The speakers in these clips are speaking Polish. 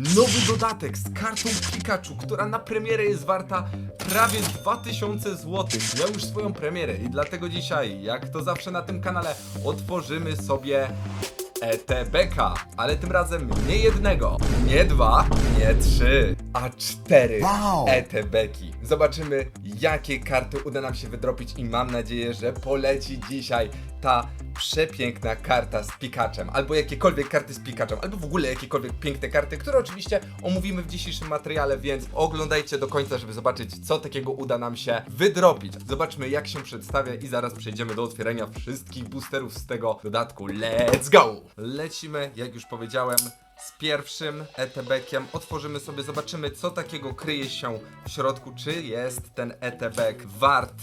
nowy dodatek z kartą Pikachu, która na premierę jest warta prawie 2000 zł. Miał już swoją premierę i dlatego dzisiaj, jak to zawsze na tym kanale, otworzymy sobie ETBK, ale tym razem nie jednego, nie dwa, nie trzy, a cztery Wow. ETBki. Zobaczymy, jakie karty uda nam się wydropić i mam nadzieję, że poleci dzisiaj ta przepiękna karta z Pikachem, albo jakiekolwiek karty z Pikachem, albo w ogóle jakiekolwiek piękne karty, które oczywiście omówimy w dzisiejszym materiale, więc oglądajcie do końca, żeby zobaczyć, co takiego uda nam się wydropić. Zobaczmy, jak się przedstawia i zaraz przejdziemy do otwierania wszystkich boosterów z tego dodatku. Let's go! Lecimy, jak już powiedziałem, z pierwszym ETB-kiem. Otworzymy sobie, zobaczymy, co takiego kryje się w środku, czy jest ten ETB wart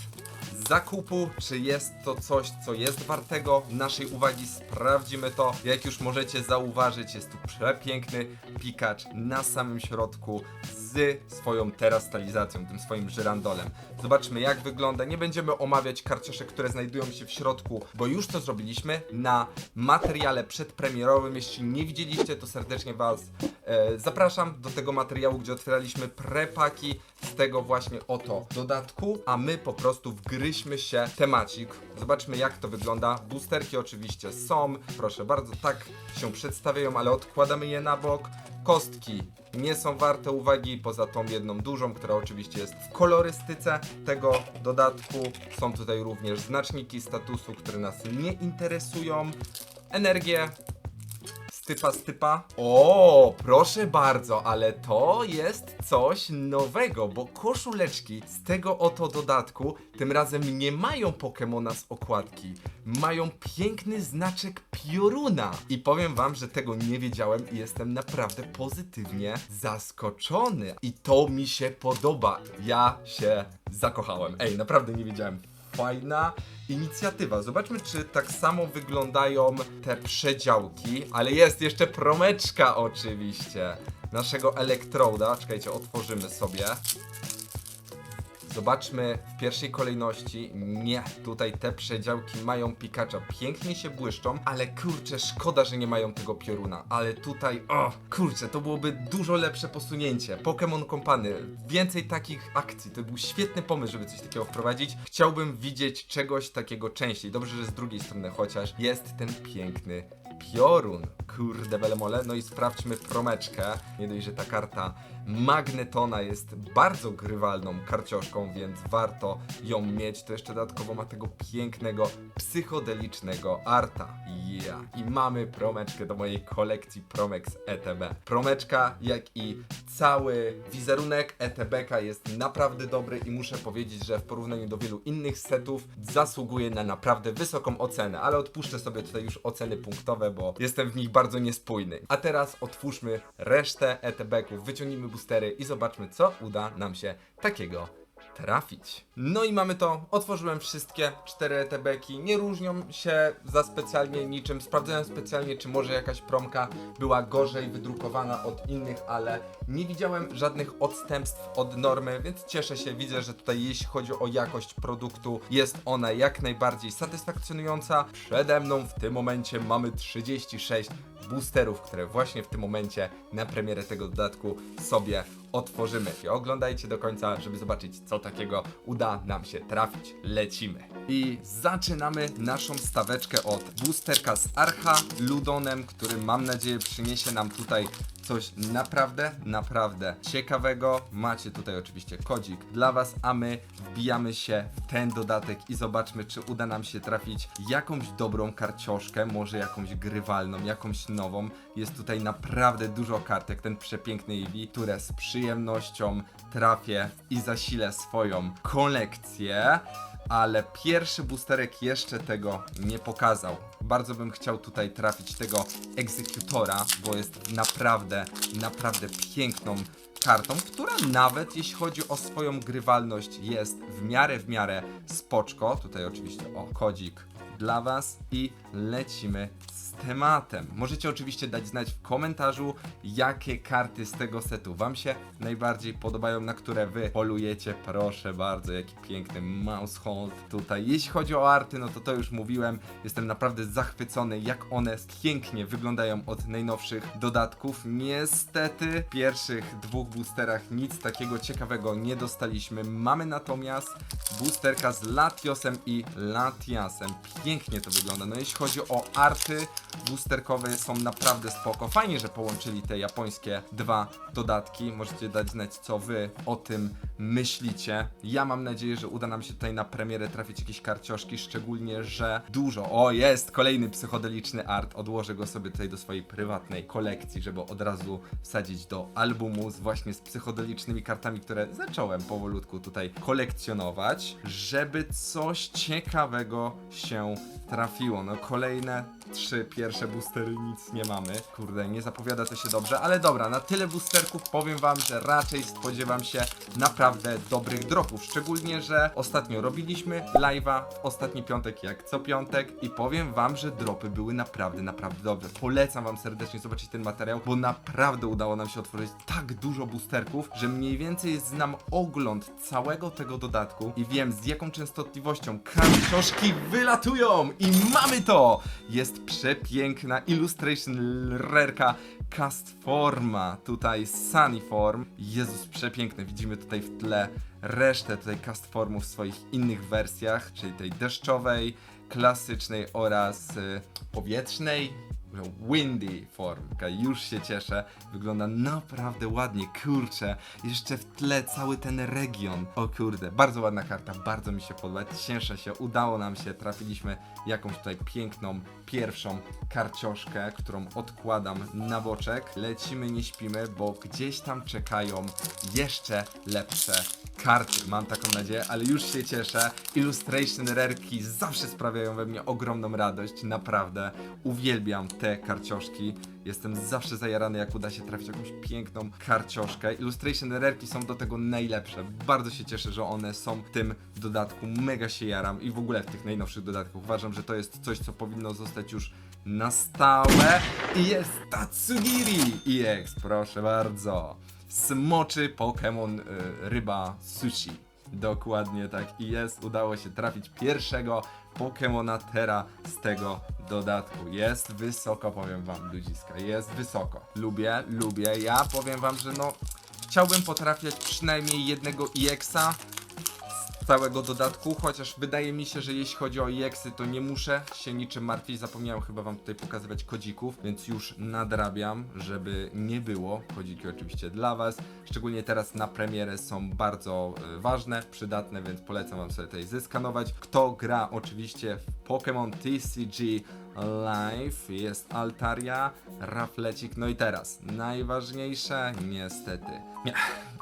zakupu, czy jest to coś, co jest wartego naszej uwagi, sprawdzimy to. Jak już możecie zauważyć, jest tu przepiękny pikacz na samym środku z swoją teraz stalizacją, tym swoim żyrandolem. Zobaczmy jak wygląda, nie będziemy omawiać karcioszek, które znajdują się w środku, bo już to zrobiliśmy na materiale przedpremierowym. Jeśli nie widzieliście, to serdecznie Was e, zapraszam do tego materiału, gdzie otwieraliśmy prepaki z tego właśnie oto dodatku, a my po prostu wgryźmy się temacik. Zobaczmy jak to wygląda. Boosterki oczywiście są, proszę bardzo, tak się przedstawiają, ale odkładamy je na bok. Kostki nie są warte uwagi, poza tą jedną dużą, która oczywiście jest w kolorystyce tego dodatku. Są tutaj również znaczniki statusu, które nas nie interesują. Energię Stypa, stypa. O, proszę bardzo, ale to jest coś nowego, bo koszuleczki z tego oto dodatku tym razem nie mają Pokemona z okładki. Mają piękny znaczek pioruna. I powiem wam, że tego nie wiedziałem i jestem naprawdę pozytywnie zaskoczony. I to mi się podoba. Ja się zakochałem. Ej, naprawdę nie wiedziałem fajna inicjatywa. Zobaczmy, czy tak samo wyglądają te przedziałki, ale jest jeszcze promeczka oczywiście naszego Elektroda. Czekajcie, otworzymy sobie. Zobaczmy w pierwszej kolejności. Nie, tutaj te przedziałki mają Pikacza. Pięknie się błyszczą, ale kurczę, szkoda, że nie mają tego pioruna. Ale tutaj, o, kurczę, to byłoby dużo lepsze posunięcie. Pokémon Company, więcej takich akcji. To był świetny pomysł, żeby coś takiego wprowadzić. Chciałbym widzieć czegoś takiego częściej. Dobrze, że z drugiej strony chociaż jest ten piękny piorun. Kurde, belemole. No i sprawdźmy promeczkę. Nie dość, że ta karta Magnetona jest bardzo grywalną karcioszką, więc warto ją mieć. To jeszcze dodatkowo ma tego pięknego, psychodelicznego arta. Yeah. I mamy promeczkę do mojej kolekcji Promex ETB. Promeczka, jak i cały wizerunek ETBK jest naprawdę dobry i muszę powiedzieć, że w porównaniu do wielu innych setów zasługuje na naprawdę wysoką ocenę, ale odpuszczę sobie tutaj już oceny punktowe, bo jestem w nich bardzo niespójny. A teraz otwórzmy resztę ETB-ków, wyciągnijmy boostery i zobaczmy, co uda nam się takiego trafić. No i mamy to. Otworzyłem wszystkie cztery ETB-ki. Nie różnią się za specjalnie niczym. Sprawdzałem specjalnie, czy może jakaś promka była gorzej wydrukowana od innych, ale nie widziałem żadnych odstępstw od normy, więc cieszę się. Widzę, że tutaj jeśli chodzi o jakość produktu, jest ona jak najbardziej satysfakcjonująca. Przede mną w tym momencie mamy 36 boosterów, które właśnie w tym momencie na premierę tego dodatku sobie otworzymy. I oglądajcie do końca, żeby zobaczyć, co takiego uda nam się trafić. Lecimy. I zaczynamy naszą staweczkę od boosterka z Archa Ludonem, który mam nadzieję przyniesie nam tutaj coś naprawdę, naprawdę ciekawego. Macie tutaj oczywiście kodzik dla Was, a my wbijamy się w ten dodatek i zobaczmy, czy uda nam się trafić jakąś dobrą karcioszkę, może jakąś grywalną, jakąś nową. Jest tutaj naprawdę dużo kartek, ten przepiękny Eevee, które z przyjemnością trafię i zasilę swoją kolekcję ale pierwszy boosterek jeszcze tego nie pokazał. Bardzo bym chciał tutaj trafić tego egzekutora, bo jest naprawdę, naprawdę piękną kartą, która nawet jeśli chodzi o swoją grywalność jest w miarę, w miarę spoczko. Tutaj oczywiście o kodzik dla Was i lecimy z tematem. Możecie oczywiście dać znać w komentarzu, jakie karty z tego setu Wam się najbardziej podobają, na które Wy polujecie. Proszę bardzo, jaki piękny mouse hold tutaj. Jeśli chodzi o arty, no to to już mówiłem. Jestem naprawdę zachwycony, jak one pięknie wyglądają od najnowszych dodatków. Niestety, w pierwszych dwóch boosterach nic takiego ciekawego nie dostaliśmy. Mamy natomiast boosterka z Latiosem i Latiasem. Pięknie to wygląda. No jeśli chodzi o arty, boosterkowe są naprawdę spoko. Fajnie, że połączyli te japońskie dwa dodatki. Możecie dać znać, co wy o tym myślicie. Ja mam nadzieję, że uda nam się tutaj na premierę trafić jakieś karcioszki, szczególnie, że dużo. O, jest kolejny psychodeliczny art. Odłożę go sobie tutaj do swojej prywatnej kolekcji, żeby od razu wsadzić do albumu z właśnie z psychodelicznymi kartami, które zacząłem powolutku tutaj kolekcjonować, żeby coś ciekawego się trafiło. No kolejne trzy pierwsze boostery nic nie mamy. Kurde, nie zapowiada to się dobrze, ale dobra, na tyle boosterków powiem wam, że raczej spodziewam się naprawdę dobrych dropów. Szczególnie, że ostatnio robiliśmy live'a w ostatni piątek jak co piątek i powiem wam, że dropy były naprawdę, naprawdę dobre. Polecam wam serdecznie zobaczyć ten materiał, bo naprawdę udało nam się otworzyć tak dużo boosterków, że mniej więcej znam ogląd całego tego dodatku i wiem z jaką częstotliwością karczoszki wylatują i mamy to! Jest przepiękna illustration rerka Castforma, tutaj Sunnyform. Jezus, przepiękne. Widzimy tutaj w tle resztę tutaj Castformów w swoich innych wersjach, czyli tej deszczowej, klasycznej oraz y, powietrznej. Windy formka, już się cieszę. Wygląda naprawdę ładnie, kurczę. Jeszcze w tle cały ten region. O kurde, bardzo ładna karta, bardzo mi się podoba. Cieszę się, udało nam się, trafiliśmy jakąś tutaj piękną, pierwszą karcioszkę, którą odkładam na boczek. Lecimy, nie śpimy, bo gdzieś tam czekają jeszcze lepsze karty, mam taką nadzieję, ale już się cieszę. Illustration rerki zawsze sprawiają we mnie ogromną radość, naprawdę. Uwielbiam te karcioszki. Jestem zawsze zajarany, jak uda się trafić jakąś piękną karcioszkę. Illustration rerki są do tego najlepsze. Bardzo się cieszę, że one są w tym dodatku. Mega się jaram i w ogóle w tych najnowszych dodatkach. Uważam, że to jest coś, co powinno zostać już na stałe. I jest Tatsugiri EX, proszę bardzo. Smoczy Pokémon y, ryba sushi. Dokładnie tak i jest. Udało się trafić pierwszego Pokémona Terra z tego dodatku. Jest wysoko, powiem wam, ludziska. Jest wysoko. Lubię, lubię. Ja powiem wam, że no chciałbym potrafiać przynajmniej jednego EX-a całego dodatku, chociaż wydaje mi się, że jeśli chodzi o EX-y, to nie muszę się niczym martwić. Zapomniałem chyba wam tutaj pokazywać kodzików, więc już nadrabiam, żeby nie było. Kodziki oczywiście dla was. Szczególnie teraz na premierę są bardzo y, ważne, przydatne, więc polecam wam sobie tutaj zeskanować. Kto gra oczywiście w Pokémon TCG Live, jest Altaria, Raflecik, no i teraz najważniejsze, niestety. Nie,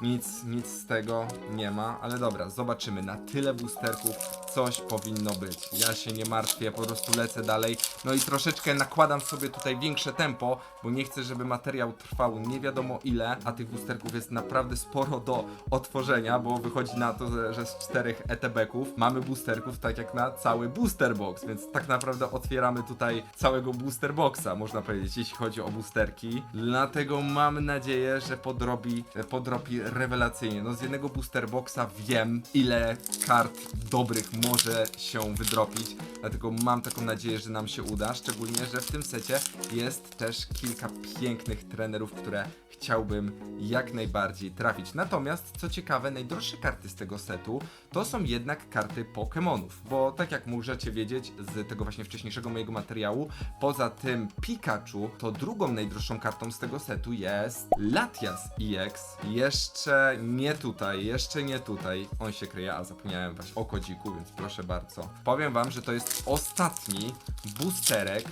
nic, nic z tego nie ma, ale dobra, zobaczymy. Na tyle boosterków coś powinno być. Ja się nie martwię, po prostu lecę dalej. No i troszeczkę nakładam sobie tutaj większe tempo, bo nie chcę, żeby materiał trwał nie wiadomo ile, a tych boosterków jest naprawdę sporo do otworzenia, bo wychodzi na to, że- z czterech ETB-ków mamy boosterków tak jak na cały booster box, więc tak naprawdę otwieramy tutaj całego booster boxa, można powiedzieć, jeśli chodzi o boosterki. Dlatego mam nadzieję, że podrobi, podrobi rewelacyjnie. No z jednego booster boxa wiem, ile kart dobrych może się wydropić, dlatego mam taką nadzieję, że nam się uda, szczególnie, że w tym secie jest też kilka pięknych trenerów, które chciałbym jak najbardziej trafić. Natomiast, co ciekawe, najdroższe karty z tego setu to są jednak karty Pokémonów, bo tak jak możecie wiedzieć z tego właśnie wcześniejszego mojego materiału, poza tym Pikachu, to drugą najdroższą kartą z tego setu jest Latias EX. Jeszcze nie tutaj, jeszcze nie tutaj. On się kryje, a zapomniałem właśnie o kodziku, więc proszę bardzo. Powiem wam, że to jest ostatni boosterek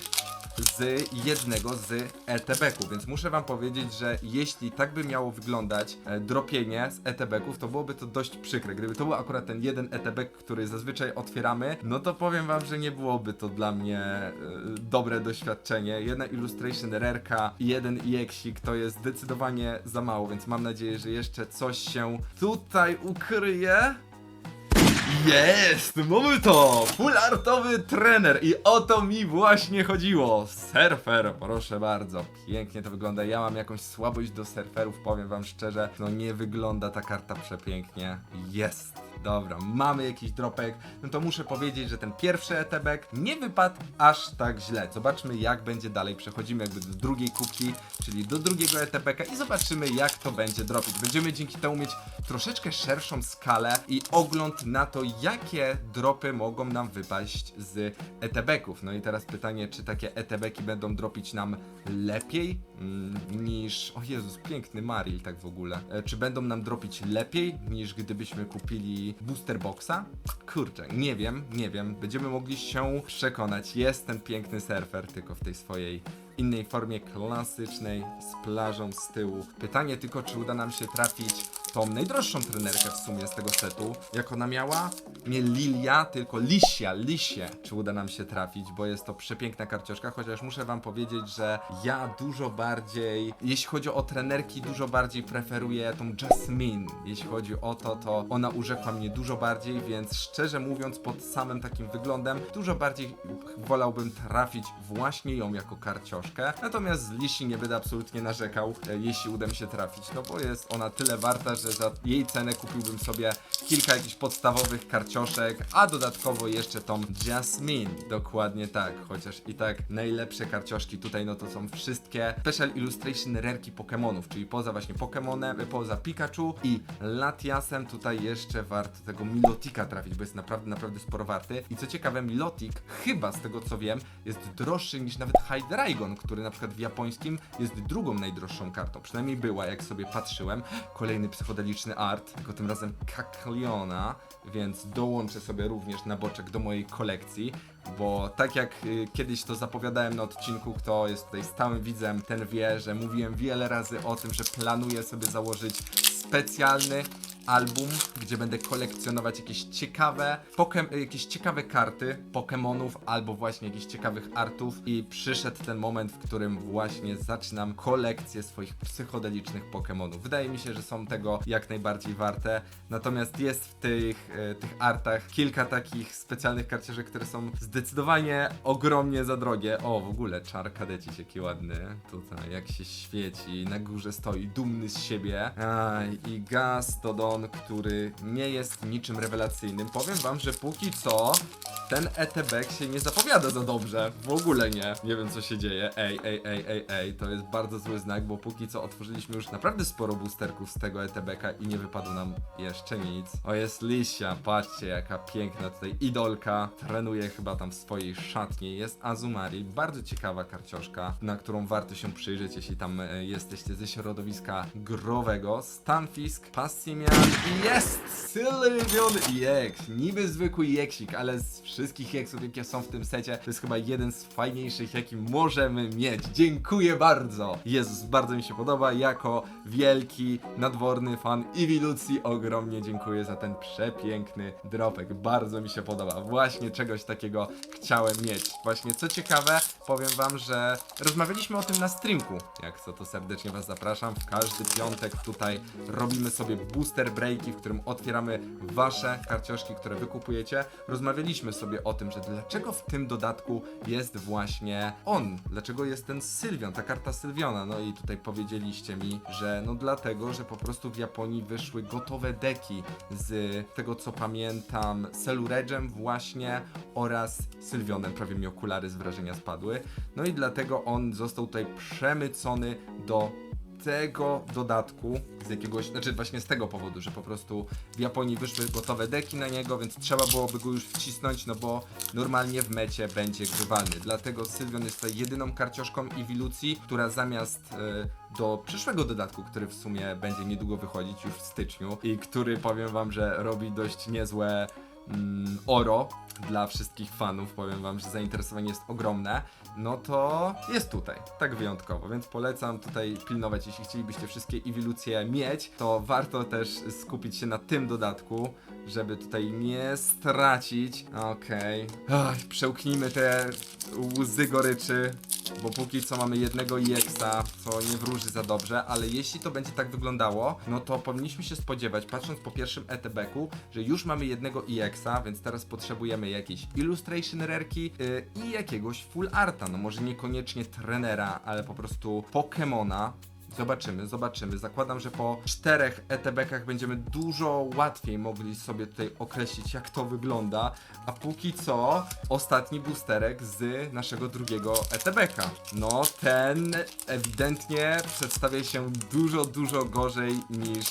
z jednego z ETB-ków, więc muszę wam powiedzieć, że jeśli tak by miało wyglądać e, dropienie z ETB-ków, to byłoby to dość przykre. Gdyby to był akurat ten jeden ETB, który zazwyczaj otwieramy, no to powiem wam, że nie byłoby to dla mnie e, dobre doświadczenie. Jedna Illustration Rerka i jeden EXik to jest zdecydowanie za mało, więc mam nadzieję, że jeszcze coś się tutaj ukryje. Jest! Mamy to! Full artowy trener i o to mi właśnie chodziło. Surfer, proszę bardzo. Pięknie to wygląda. Ja mam jakąś słabość do surferów, powiem wam szczerze. No nie wygląda ta karta przepięknie. Jest! Dobra, mamy jakiś dropek. No to muszę powiedzieć, że ten pierwszy etebek nie wypadł aż tak źle. Zobaczmy jak będzie dalej. Przechodzimy jakby do drugiej kubki, czyli do drugiego etebeka i zobaczymy jak to będzie dropić. Będziemy dzięki temu mieć troszeczkę szerszą skalę i ogląd na to, jakie dropy mogą nam wypaść z etebeków. No i teraz pytanie, czy takie etebeki będą dropić nam lepiej mm, niż... O Jezus, piękny Maril tak w ogóle. E, czy będą nam dropić lepiej niż gdybyśmy kupili booster boxa? Kurczę, nie wiem, nie wiem. Będziemy mogli się przekonać. Jest ten piękny surfer, tylko w tej swojej innej formie klasycznej, z plażą z tyłu. Pytanie tylko, czy uda nam się trafić tą najdroższą trenerkę w sumie z tego setu. Jak ona miała? Nie Lilia, tylko Lisia, Lisie. Czy uda nam się trafić, bo jest to przepiękna karcioszka, chociaż muszę wam powiedzieć, że ja dużo bardziej, jeśli chodzi o trenerki, dużo bardziej preferuję tą Jasmine. Jeśli chodzi o to, to ona urzekła mnie dużo bardziej, więc szczerze mówiąc, pod samym takim wyglądem, dużo bardziej wolałbym trafić właśnie ją jako karcioszkę. Natomiast z Lisi nie będę absolutnie narzekał, e, jeśli uda mi się trafić, no bo jest ona tyle warta, że za jej cenę kupiłbym sobie kilka jakichś podstawowych karcioszek, a dodatkowo jeszcze tą Jasmine. Dokładnie tak, chociaż i tak najlepsze karcioszki tutaj no to są wszystkie Special Illustration rerki Pokémonów, czyli poza właśnie Pokémonem, poza Pikachu i Latiasem tutaj jeszcze warto tego Milotika trafić, bo jest naprawdę, naprawdę sporo warty. I co ciekawe, Milotik chyba z tego co wiem jest droższy niż nawet Hydreigon, który na przykład w japońskim jest drugą najdroższą kartą. Przynajmniej była, jak sobie patrzyłem. Kolejny psychodeliczny art, tylko tym razem Kakliona, więc dołączę sobie również na boczek do mojej kolekcji. Bo tak jak y, kiedyś to zapowiadałem na odcinku, kto jest tutaj stałym widzem, ten wie, że mówiłem wiele razy o tym, że planuję sobie założyć specjalny album, gdzie będę kolekcjonować jakieś ciekawe, jakieś ciekawe karty Pokémonów albo właśnie jakichś ciekawych artów i przyszedł ten moment, w którym właśnie zaczynam kolekcję swoich psychodelicznych Pokémonów. Wydaje mi się, że są tego jak najbardziej warte, natomiast jest w tych, e, tych artach kilka takich specjalnych karciarzy, które są zdecydowanie ogromnie za drogie. O, w ogóle czar kadecić jaki ładny, tutaj jak się świeci, na górze stoi, dumny z siebie. Aj, i Gastodon, który nie jest niczym rewelacyjnym. Powiem wam, że póki co ten ETB się nie zapowiada za dobrze. W ogóle nie. Nie wiem co się dzieje. Ej, ej, ej, ej, ej. To jest bardzo zły znak, bo póki co otworzyliśmy już naprawdę sporo boosterków z tego ETB-ka i nie wypadło nam jeszcze nic. O, jest Lisia. Patrzcie, jaka piękna tutaj idolka. Trenuje chyba tam w swojej szatni. Jest Azumari. Bardzo ciekawa karcioszka, na którą warto się przyjrzeć, jeśli tam e, jesteście ze środowiska growego. Stanfisk, Passimian i jest Sylvion Jex. Niby zwykły jeksik, ale z wszystkich jeksów, jakie są w tym secie, to jest chyba jeden z fajniejszych, jaki możemy mieć. Dziękuję bardzo! Jezus, bardzo mi się podoba. Jako wielki, nadworny fan Evolucji ogromnie dziękuję za ten przepiękny dropek. Bardzo mi się podoba. Właśnie czegoś takiego chciałem mieć. Właśnie co ciekawe, powiem wam, że rozmawialiśmy o tym na streamku. Jak co, to serdecznie was zapraszam. W każdy piątek tutaj robimy sobie booster breaki, w którym otwieramy wasze karcioszki, które wykupujecie. Rozmawialiśmy sobie o tym, że dlaczego w tym dodatku jest właśnie on. Dlaczego jest ten Sylwian, ta karta Sylwiona. No i tutaj powiedzieliście mi, że no dlatego, że po prostu w Japonii wyszły gotowe deki z tego co pamiętam Celuregem właśnie oraz Sylwionem. Prawie mi okulary z wrażenia spadły. No i dlatego on został tutaj przemycony do tego dodatku z jakiegoś, znaczy właśnie z tego powodu, że po prostu w Japonii wyszły gotowe deki na niego, więc trzeba byłoby go już wcisnąć, no bo normalnie w mecie będzie grywalny. Dlatego Sylwion jest tutaj jedyną karcioszką Evolucji, która zamiast e, do przyszłego dodatku, który w sumie będzie niedługo wychodzić już w styczniu i który powiem wam, że robi dość niezłe mm, oro dla wszystkich fanów, powiem wam, że zainteresowanie jest ogromne, no to jest tutaj, tak wyjątkowo, więc polecam tutaj pilnować, jeśli chcielibyście wszystkie ewilucje mieć, to warto też skupić się na tym dodatku, żeby tutaj nie stracić. Okej. Przełknijmy te łzy goryczy, bo póki co mamy jednego EXa, co nie wróży za dobrze, ale jeśli to będzie tak wyglądało, no to powinniśmy się spodziewać, patrząc po pierwszym ETB-ku, że już mamy jednego EX-a, więc teraz potrzebujemy jakiejś Illustration Rareki yy, i jakiegoś Full Arta, no może niekoniecznie trenera, ale po prostu Pokemona. Zobaczymy, zobaczymy. Zakładam, że po czterech ETB-kach będziemy dużo łatwiej mogli sobie tutaj określić, jak to wygląda. A póki co, ostatni boosterek z naszego drugiego ETB-ka. No, ten ewidentnie przedstawia się dużo, dużo gorzej niż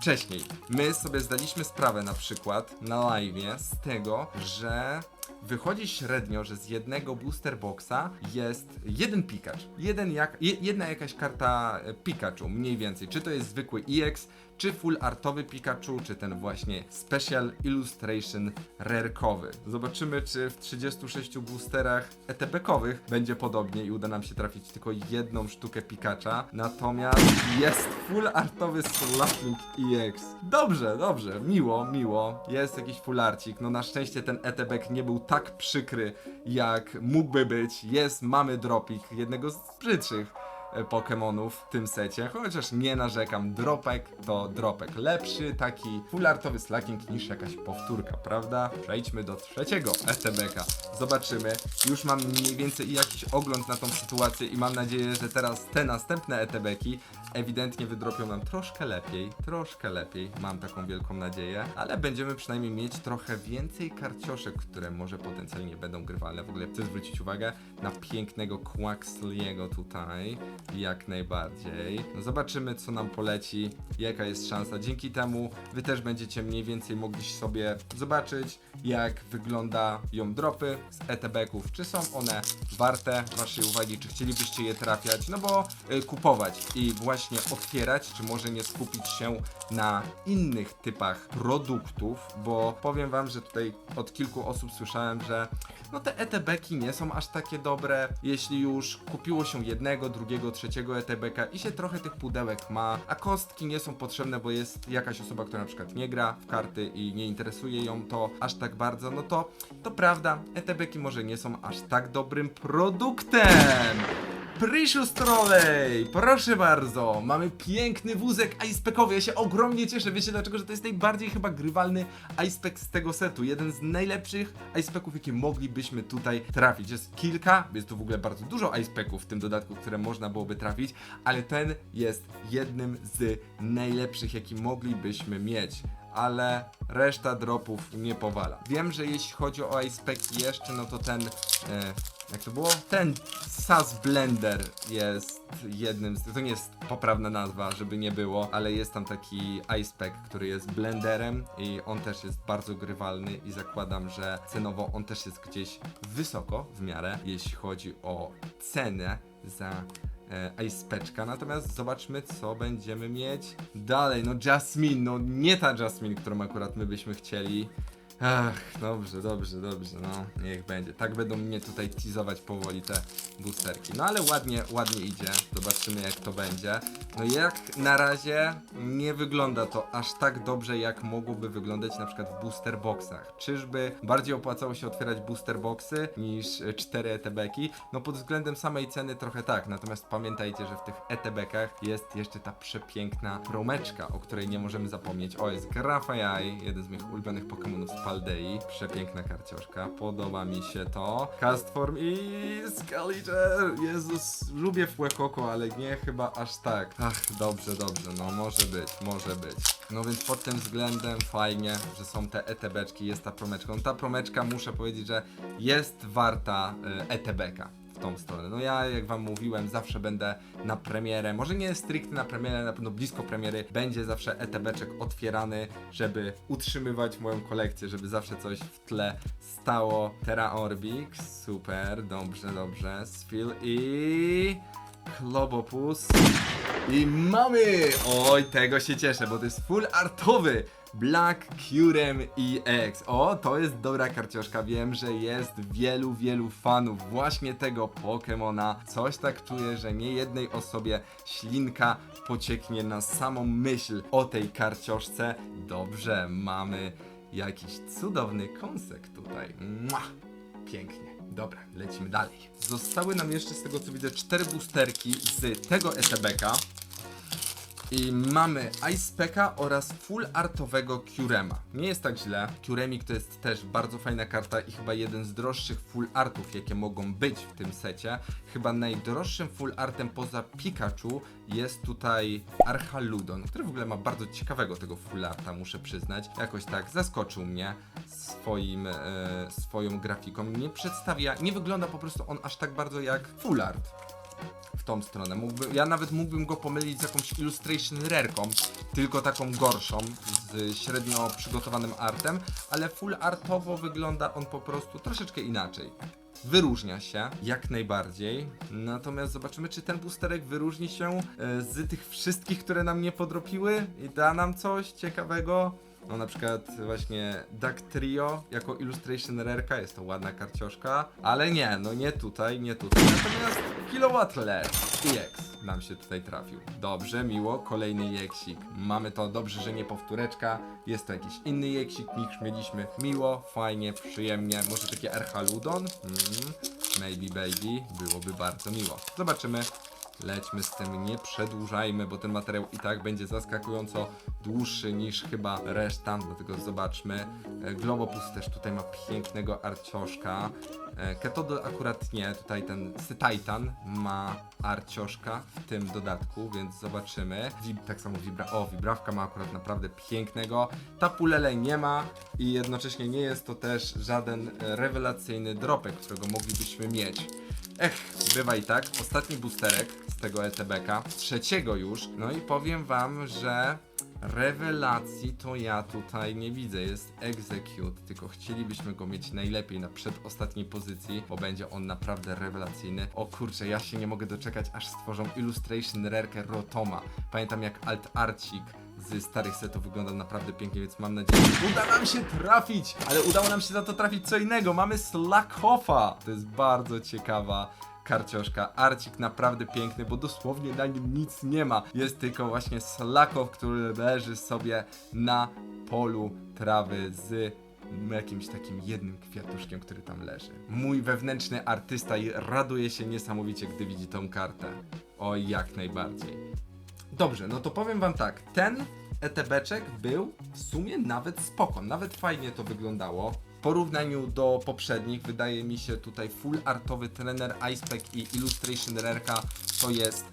wcześniej. My sobie zdaliśmy sprawę na przykład na live z tego, że wychodzi średnio, że z jednego booster boxa jest jeden Pikachu. Jeden jak, je, jedna jakaś karta e, Pikachu, mniej więcej. Czy to jest zwykły EX, czy full artowy Pikachu, czy ten właśnie Special Illustration Rare'kowy. Zobaczymy, czy w 36 boosterach ETB-kowych będzie podobnie i uda nam się trafić tylko jedną sztukę Pikacha. Natomiast jest full artowy Slacking EX. Dobrze, dobrze, miło, miło. Jest jakiś full arcik. No na szczęście ten ETB nie był tak przykry, jak mógłby być. Jest, mamy dropik, jednego z brzydszych Pokémonów w tym secie, chociaż nie narzekam, dropek to dropek. Lepszy taki fullartowy slacking niż jakaś powtórka, prawda? Przejdźmy do trzeciego ETB-ka. Zobaczymy. Już mam mniej więcej jakiś ogląd na tą sytuację i mam nadzieję, że teraz te następne ETB-ki ewidentnie wydropią nam troszkę lepiej, troszkę lepiej, mam taką wielką nadzieję, ale będziemy przynajmniej mieć trochę więcej karcioszek, które może potencjalnie będą grywalne. W ogóle chcę zwrócić uwagę na pięknego Quaxliego tutaj, jak najbardziej. No zobaczymy, co nam poleci, jaka jest szansa. Dzięki temu wy też będziecie mniej więcej mogli sobie zobaczyć, jak wyglądają dropy z ETB-ków, czy są one warte waszej uwagi, czy chcielibyście je trafiać, no bo y, kupować i właśnie otwierać, czy może nie skupić się na innych typach produktów, bo powiem wam, że tutaj od kilku osób słyszałem, że no te ETB-ki nie są aż takie dobre, jeśli już kupiło się jednego, drugiego, trzeciego ETB-ka i się trochę tych pudełek ma, a kostki nie są potrzebne, bo jest jakaś osoba, która na przykład nie gra w karty i nie interesuje ją to aż tak bardzo, no to to prawda, ETB-ki może nie są aż tak dobrym produktem. Precious Trolley! Proszę bardzo! Mamy piękny wózek icepekowy. Ja się ogromnie cieszę. Wiecie dlaczego? Że to jest najbardziej chyba grywalny icepack z tego setu. Jeden z najlepszych icepacków, jakie moglibyśmy tutaj trafić. Jest kilka, jest tu w ogóle bardzo dużo icepacków w tym dodatku, które można byłoby trafić, ale ten jest jednym z najlepszych, jaki moglibyśmy mieć ale reszta dropów nie powala. Wiem, że jeśli chodzi o Icepack jeszcze, no to ten, e, jak to było? Ten SAS Blender jest jednym z, to nie jest poprawna nazwa, żeby nie było, ale jest tam taki Icepack, który jest blenderem i on też jest bardzo grywalny i zakładam, że cenowo on też jest gdzieś wysoko w miarę, jeśli chodzi o cenę za Icepeczka. Natomiast zobaczmy, co będziemy mieć dalej. No Jasmine, no nie ta Jasmine, którą akurat my byśmy chcieli. Ach, dobrze, dobrze, dobrze, no niech będzie. Tak będą mnie tutaj teasować powoli te boosterki. No ale ładnie, ładnie idzie. Zobaczymy jak to będzie. No jak na razie nie wygląda to aż tak dobrze, jak mogłoby wyglądać na przykład w booster boxach. Czyżby bardziej opłacało się otwierać booster boxy niż 4 ETB-ki? No pod względem samej ceny trochę tak, natomiast pamiętajcie, że w tych ETB-kach jest jeszcze ta przepiękna promeczka, o której nie możemy zapomnieć. O, jest Grafaiai, jeden z moich ulubionych Pokémonów z Paldei. Przepiękna karcioszka, podoba mi się to. Castform i Skaliger. Jezus, lubię Fuecoco, ale nie chyba aż tak. Ach, dobrze, dobrze, no może być, może być. No więc pod tym względem fajnie, że są te ETB-czki, jest ta promeczka. No ta promeczka, muszę powiedzieć, że jest warta y, ETB-ka w tą stronę. No ja, jak wam mówiłem, zawsze będę na premierę, może nie stricte na premierę, na pewno blisko premiery, będzie zawsze ETB-czek otwierany, żeby utrzymywać moją kolekcję, żeby zawsze coś w tle stało. Terra Orbix, super, dobrze, dobrze, Sfil i... Klobopus. I mamy! Oj, tego się cieszę, bo to jest full artowy Black Curem EX. O, to jest dobra karcioszka. Wiem, że jest wielu, wielu fanów właśnie tego Pokemona. Coś tak czuję, że nie jednej osobie ślinka pocieknie na samą myśl o tej karcioszce. Dobrze, mamy jakiś cudowny kąsek tutaj. Mua! Pięknie. Dobra, lecimy dalej. Zostały nam jeszcze z tego co widzę cztery boosterki z tego ETB-ka. I mamy Icepeka oraz full artowego Curema. Nie jest tak źle. Curemik to jest też bardzo fajna karta i chyba jeden z droższych full artów, jakie mogą być w tym secie. Chyba najdroższym full artem poza Pikachu jest tutaj Archaludon, który w ogóle ma bardzo ciekawego tego full arta, muszę przyznać. Jakoś tak zaskoczył mnie swoim, e, swoją grafiką. Nie przedstawia, nie wygląda po prostu on aż tak bardzo jak full art w tą stronę. Mógłby, ja nawet mógłbym go pomylić z jakąś illustration rarką, tylko taką gorszą, z średnio przygotowanym artem, ale full artowo wygląda on po prostu troszeczkę inaczej. Wyróżnia się jak najbardziej, natomiast zobaczymy, czy ten boosterek wyróżni się e, z tych wszystkich, które nam nie podropiły i da nam coś ciekawego. No na przykład właśnie Duck Trio jako Illustration Rareka, jest to ładna karcioszka, ale nie, no nie tutaj, nie tutaj. Natomiast Kilowatt LED EX nam się tutaj trafił. Dobrze, miło, kolejny jeksik. Mamy to, dobrze, że nie powtóreczka, jest to jakiś inny jeksik niż mieliśmy. Miło, fajnie, przyjemnie, może taki Erhaludon? Mm, maybe baby, byłoby bardzo miło. Zobaczymy. Lećmy z tym, nie przedłużajmy, bo ten materiał i tak będzie zaskakująco dłuższy niż chyba reszta, dlatego zobaczmy. E, Globopus też tutaj ma pięknego arcioszka. E, Ketodol akurat nie, tutaj ten Titan ma arcioszka w tym dodatku, więc zobaczymy. Wib, tak samo Vibra, o Vibrawka ma akurat naprawdę pięknego. Tapulele nie ma i jednocześnie nie jest to też żaden rewelacyjny dropek, którego moglibyśmy mieć. Ech, bywa i tak. Ostatni boosterek z tego ETB-ka, trzeciego już. No i powiem wam, że rewelacji to ja tutaj nie widzę. Jest Execute, tylko chcielibyśmy go mieć najlepiej na przedostatniej pozycji, bo będzie on naprawdę rewelacyjny. O kurczę, ja się nie mogę doczekać, aż stworzą Illustration Rarkę Rotoma. Pamiętam jak Alt Arcik z starych setów wyglądał naprawdę pięknie, więc mam nadzieję, że uda nam się trafić, ale udało nam się za to trafić co innego. Mamy Slackhoffa. To jest bardzo ciekawa karcioszka. Arcik naprawdę piękny, bo dosłownie na nim nic nie ma. Jest tylko właśnie Slackow, który leży sobie na polu trawy z jakimś takim jednym kwiatuszkiem, który tam leży. Mój wewnętrzny artysta raduje się niesamowicie, gdy widzi tą kartę. O, jak najbardziej. Dobrze, no to powiem wam tak, ten ETB-czek był w sumie nawet spoko, nawet fajnie to wyglądało. W porównaniu do poprzednich, wydaje mi się tutaj full artowy trener Icepack i Illustration Rareka to jest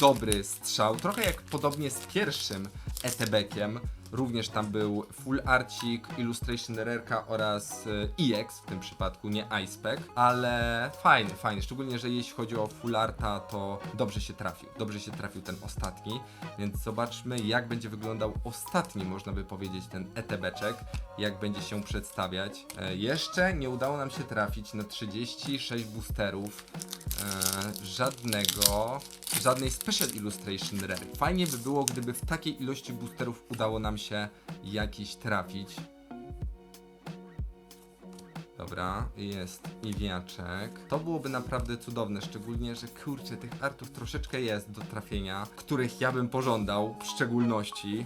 dobry strzał. Trochę jak podobnie z pierwszym ETB-kiem. Również tam był Full Arcik, Illustration Rareka oraz e, EX w tym przypadku, nie Icepack, ale fajny, fajny, szczególnie, że jeśli chodzi o Full Arta, to dobrze się trafił, dobrze się trafił ten ostatni, więc zobaczmy jak będzie wyglądał ostatni, można by powiedzieć, ten ETB-czek, jak będzie się przedstawiać. E, jeszcze nie udało nam się trafić na 36 boosterów, e, żadnego, żadnej Special Illustration Rare. Fajnie by było, gdyby w takiej ilości boosterów udało nam się jakiś trafić. Dobra, jest Iwiaczek. To byłoby naprawdę cudowne, szczególnie, że kurczę, tych artów troszeczkę jest do trafienia, których ja bym pożądał w szczególności.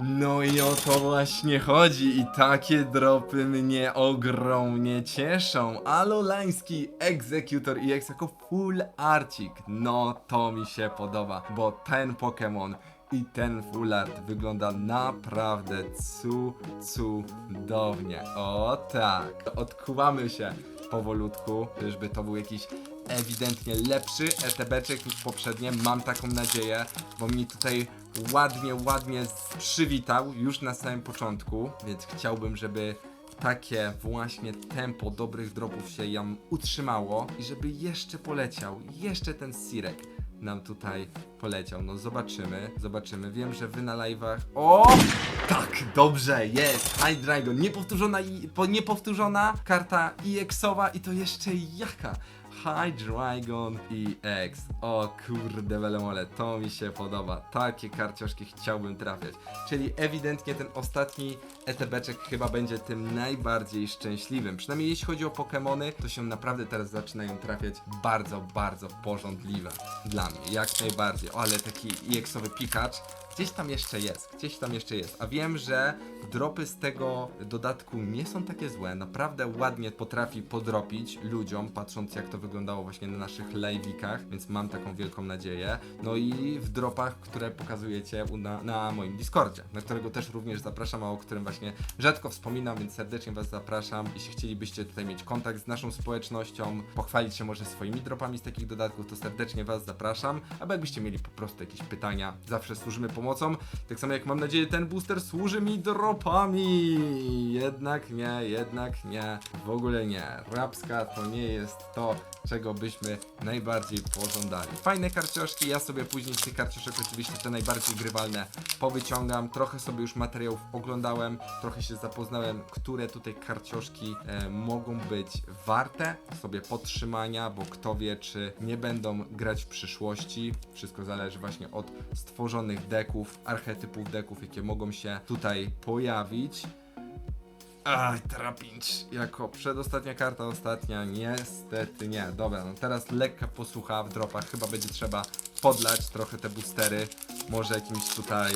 No i o to właśnie chodzi i takie dropy mnie ogromnie cieszą. Alolański Executor EX jako full arcik. No to mi się podoba, bo ten Pokémon i ten full art wygląda naprawdę cu, cudownie. O tak, odkuwamy się powolutku, czyżby to był jakiś ewidentnie lepszy ETB-czek niż poprzednie, mam taką nadzieję, bo mi tutaj ładnie, ładnie przywitał już na samym początku, więc chciałbym, żeby takie właśnie tempo dobrych dropów się jam utrzymało i żeby jeszcze poleciał, jeszcze ten Sirek nam tutaj poleciał. No zobaczymy, zobaczymy. Wiem, że wy na live'ach... O! Tak, dobrze, jest! High Dragon, niepowtórzona, i, po, niepowtórzona karta EX-owa i to jeszcze jaka? High Dragon EX. O kurde, welemole, to mi się podoba. Takie karcioszki chciałbym trafiać. Czyli ewidentnie ten ostatni ETB-czek chyba będzie tym najbardziej szczęśliwym. Przynajmniej jeśli chodzi o Pokémony, to się naprawdę teraz zaczynają trafiać bardzo, bardzo porządliwe. Dla mnie, jak najbardziej. Ale taki EX-owy Pikacz gdzieś tam jeszcze jest, gdzieś tam jeszcze jest. A wiem, że dropy z tego dodatku nie są takie złe. Naprawdę ładnie potrafi podropić ludziom, patrząc jak to wyglądało właśnie na naszych live'ikach, więc mam taką wielką nadzieję. No i w dropach, które pokazujecie na, na moim Discordzie, na którego też również zapraszam, a o którym właśnie rzadko wspominam, więc serdecznie Was zapraszam. Jeśli chcielibyście tutaj mieć kontakt z naszą społecznością, pochwalić się może swoimi dropami z takich dodatków, to serdecznie Was zapraszam. Albo jakbyście mieli po prostu jakieś pytania, zawsze służymy pomocą. Tak samo jak mam nadzieję ten booster służy mi dropami. Jednak nie, jednak nie, w ogóle nie. Rapska to nie jest to, czego byśmy najbardziej pożądali. Fajne karcioszki, ja sobie później z tych karcioszek oczywiście te najbardziej grywalne powyciągam. Trochę sobie już materiałów oglądałem, trochę się zapoznałem, które tutaj karcioszki e, mogą być warte sobie podtrzymania, bo kto wie, czy nie będą grać w przyszłości. Wszystko zależy właśnie od stworzonych deków, archetypów deków, jakie mogą się tutaj pojawić. Aj, Trapinch, jako przedostatnia karta, ostatnia, niestety nie. Dobra, no teraz lekka posłucha w dropach, chyba będzie trzeba podlać trochę te boostery, może jakimś tutaj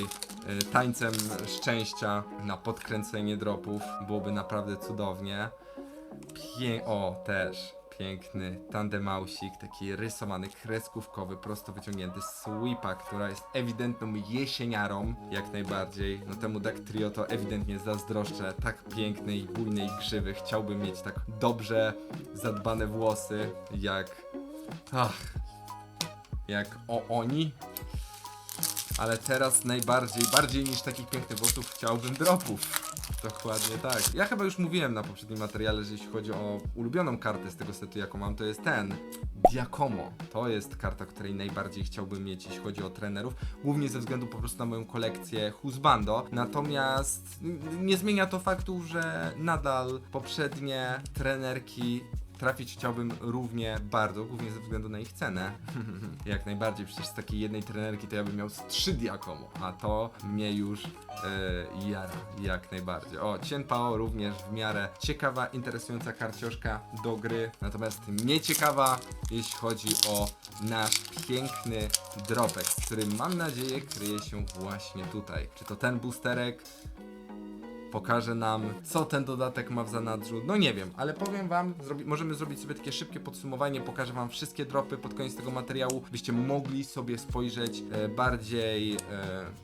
y, tańcem szczęścia na podkręcenie dropów, byłoby naprawdę cudownie. Pię o, też piękny tandemausik, taki rysowany, kreskówkowy, prosto wyciągnięty sweepa, która jest ewidentną jesieniarą, jak najbardziej. No temu Duck Trio to ewidentnie zazdroszczę, tak pięknej, bujnej grzywy. Chciałbym mieć tak dobrze zadbane włosy, jak... Ach, jak o oni. Ale teraz najbardziej, bardziej niż takich pięknych włosów chciałbym dropów. Dokładnie tak. Ja chyba już mówiłem na poprzednim materiale, że jeśli chodzi o ulubioną kartę z tego setu, jaką mam, to jest ten. Diakomo. To jest karta, której najbardziej chciałbym mieć, jeśli chodzi o trenerów. Głównie ze względu po prostu na moją kolekcję Husbando. Natomiast nie zmienia to faktu, że nadal poprzednie trenerki trafić chciałbym równie bardzo, głównie ze względu na ich cenę. Jak najbardziej, przecież z takiej jednej trenerki to ja bym miał z 3 Diakomo, a to mnie już e, jara, jak najbardziej. O, Cien Pao również w miarę ciekawa, interesująca karcioszka do gry, natomiast nieciekawa, jeśli chodzi o nasz piękny dropek, z którym mam nadzieję kryje się właśnie tutaj. Czy to ten boosterek, pokaże nam, co ten dodatek ma w zanadrzu. No nie wiem, ale powiem wam, zrobi, możemy zrobić sobie takie szybkie podsumowanie, pokażę wam wszystkie dropy pod koniec tego materiału, byście mogli sobie spojrzeć e, bardziej e,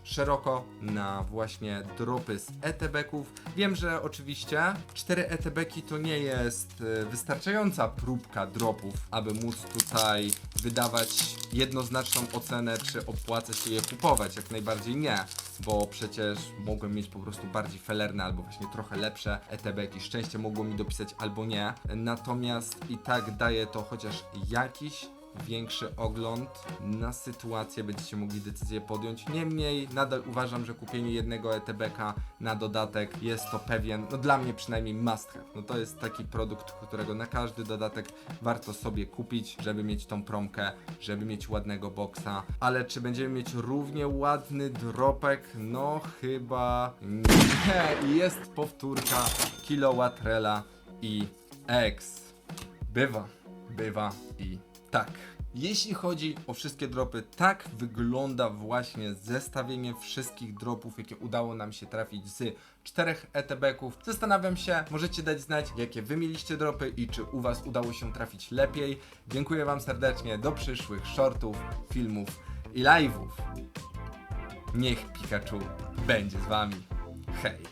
szeroko na właśnie dropy z ETB-ków. Wiem, że oczywiście 4 ETB-ki to nie jest e, wystarczająca próbka dropów, aby móc tutaj wydawać jednoznaczną ocenę, czy opłaca się je kupować. Jak najbardziej nie, bo przecież mogłem mieć po prostu bardziej felerne albo właśnie trochę lepsze ETB-ki. Szczęście mogło mi dopisać albo nie. Natomiast i tak daje to chociaż jakiś większy ogląd na sytuację, będziecie mogli decyzję podjąć. Niemniej nadal uważam, że kupienie jednego ETB-ka na dodatek jest to pewien, no dla mnie przynajmniej must have. No to jest taki produkt, którego na każdy dodatek warto sobie kupić, żeby mieć tą promkę, żeby mieć ładnego boksa. Ale czy będziemy mieć równie ładny dropek? No chyba nie. Jest powtórka Kilowatrela i X. Bywa, bywa i tak. Jeśli chodzi o wszystkie dropy, tak wygląda właśnie zestawienie wszystkich dropów, jakie udało nam się trafić z czterech ETB-ków. Zastanawiam się, możecie dać znać, jakie wy mieliście dropy i czy u was udało się trafić lepiej. Dziękuję wam serdecznie, do przyszłych shortów, filmów i live'ów. Niech Pikachu będzie z wami. Hej!